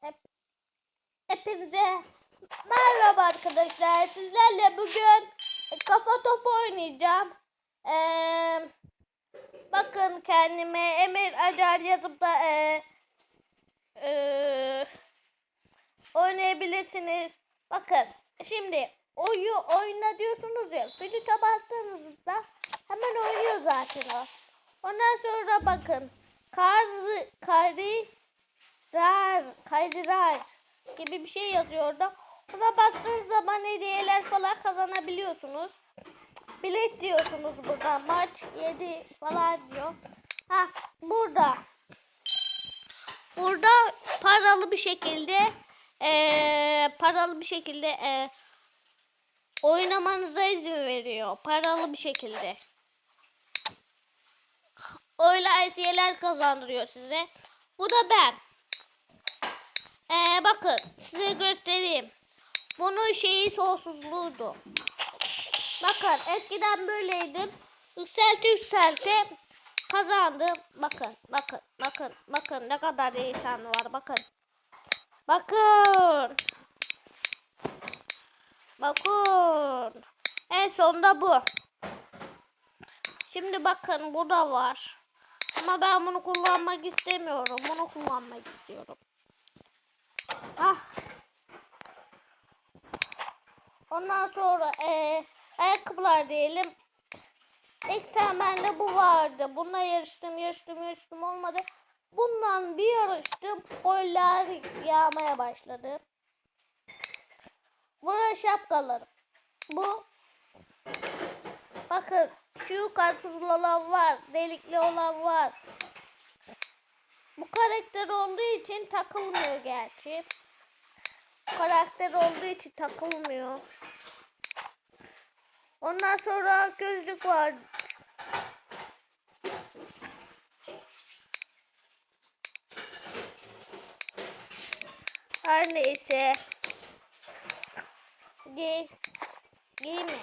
Hep, hepinize merhaba arkadaşlar. Sizlerle bugün kafa topu oynayacağım. Ee, bakın kendime Emir Acar yazıp da ee, ee, oynayabilirsiniz. Bakın şimdi oyu oyna diyorsunuz ya. Flüte bastığınızda hemen oynuyor zaten o. Ondan sonra bakın. Kar, kari, rar, kaydırar gibi bir şey yazıyor orada. Ona bastığınız zaman hediyeler falan kazanabiliyorsunuz. Bilet diyorsunuz burada. Maç 7 falan diyor. Ha burada. Burada paralı bir şekilde eee, paralı bir şekilde eee, oynamanıza izin veriyor. Paralı bir şekilde. Öyle hediyeler kazandırıyor size. Bu da ben. Bakın size göstereyim. Bunun şeyi sonsuzluğuydu. Bakın eskiden böyleydim. Yükselti yükselti kazandım. Bakın bakın bakın bakın ne kadar insan var bakın. Bakın. Bakın. En sonunda bu. Şimdi bakın bu da var. Ama ben bunu kullanmak istemiyorum. Bunu kullanmak istiyorum. Ah. Ondan sonra eee ayakkabılar diyelim. İlk temelde bu vardı. Bununla yarıştım, yarıştım, yarıştım olmadı. Bundan bir yarıştım. Goller yağmaya başladı. Burada şapkalarım. Bu Bakın şu karpuzlu olan var. Delikli olan var. Bu karakter olduğu için takılmıyor gerçi. Karakter olduğu için takılmıyor. Ondan sonra gözlük var. Her neyse. Giy. Giyme.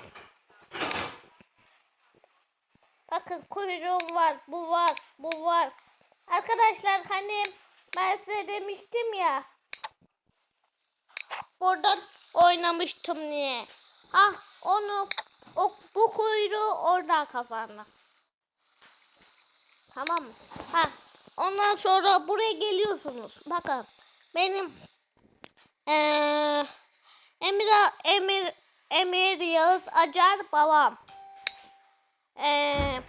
Bakın kuyruğum var, bu var, bu var. Arkadaşlar hani ben size demiştim ya. Buradan oynamıştım diye. Ha onu o, bu kuyruğu oradan kazandım. Tamam mı? Ha ondan sonra buraya geliyorsunuz. Bakın benim eee Emir Emir Emir Yağız Acar babam. Ee,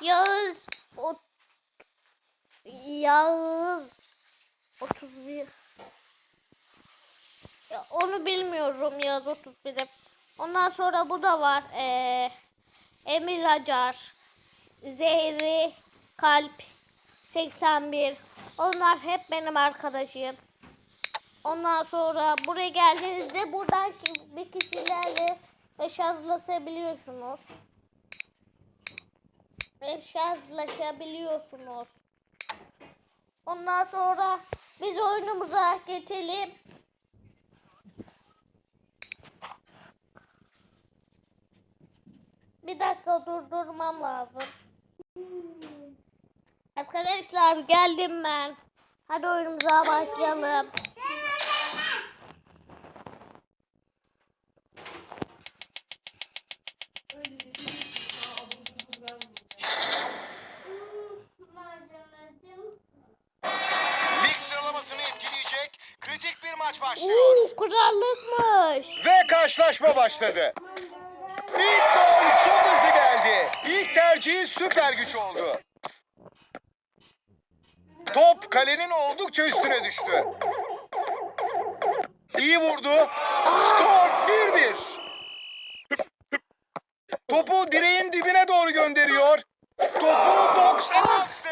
Yağız o, Yağız 31 ya onu bilmiyorum Yağız 31'i. Ondan sonra bu da var. Ee, Emir Acar Zehri Kalp 81 onlar hep benim arkadaşım. Ondan sonra buraya geldiğinizde buradan bir kişilerle eşazlaşabiliyorsunuz eşyazlaşabiliyorsunuz. Ondan sonra biz oyunumuza geçelim. Bir dakika durdurmam lazım. Arkadaşlar geldim ben. Hadi oyunumuza başlayalım. Kritik bir maç başlıyor. Uuu krallıkmış. Ve karşılaşma başladı. İlk gol. İlk tercihi süper güç oldu. Top kalenin oldukça üstüne düştü. İyi vurdu. Skor 1-1. Topu direğin dibine doğru gönderiyor. Topu 90'a bastı.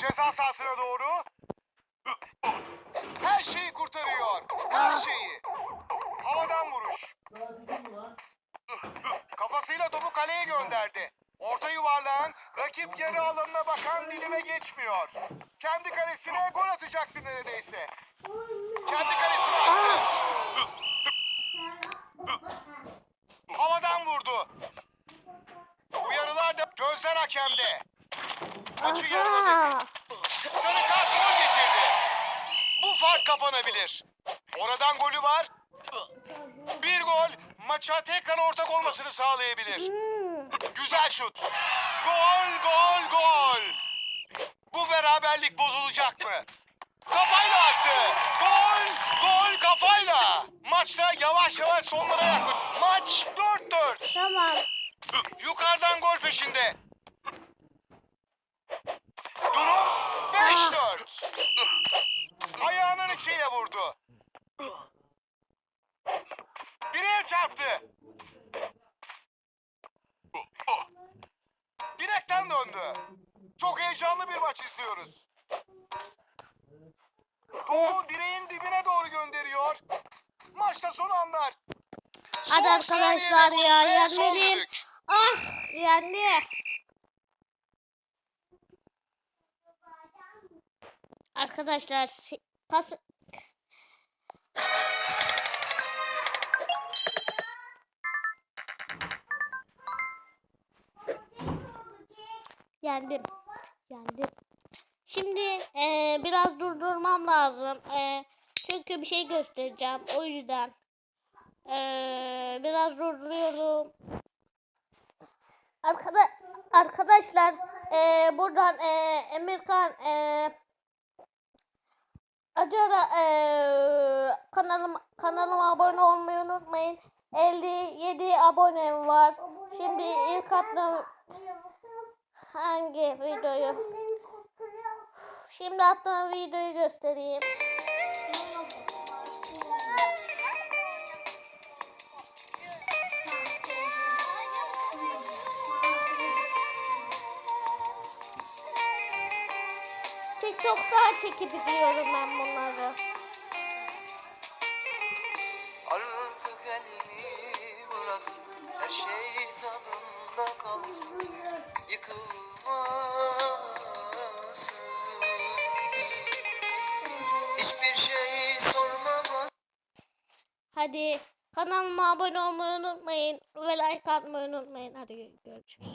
Ceza sahasına doğru. Her şeyi kurtarıyor. Her şeyi. Havadan vuruş. Kafasıyla topu kaleye gönderdi. Orta yuvarlağın rakip yarı alanına bakan dilime geçmiyor. Kendi kalesine gol atacaktı neredeyse. Kendi kalesine attı. Havadan vurdu. Uyarılar da gözler hakemde. Maçı yarıladık. Sarı kart gol getirdi. kapanabilir. Oradan golü var. Bir gol maça tekrar ortak olmasını sağlayabilir. Güzel şut. Gol, gol, gol. Bu beraberlik bozulacak mı? Kafayla attı. Gol, gol kafayla. Maçta yavaş yavaş sonlara yakın. Maç 4-4. Tamam. Yukarıdan gol peşinde. Durum 5-4. Ayağının içiyle vurdu. Direğe çarptı. Direkten döndü. Çok heyecanlı bir maç izliyoruz. Topu direğin dibine doğru gönderiyor. Maçta son anlar. Son Hadi arkadaşlar saniyede ya, gol ve son yenmeliyim. düdük. Ah yendi. Arkadaşlar se- pas Yendim. Yendim. Şimdi eee, biraz durdurmam lazım. Eee, çünkü bir şey göstereceğim. O yüzden eee, biraz durduruyorum. Arkada arkadaşlar eee, buradan eee Emirkan eee Acara eee kanalım kanalıma abone olmayı unutmayın. 57 abonem var. Şimdi ilk attığım hangi videoyu? Şimdi attığım videoyu göstereyim. TikTok'ta çekip gidiyorum ben bunları. Artık elimi bırak Her şey tadında kalsın Şey Hadi kanalıma abone olmayı unutmayın ve like atmayı unutmayın. Hadi görüşürüz.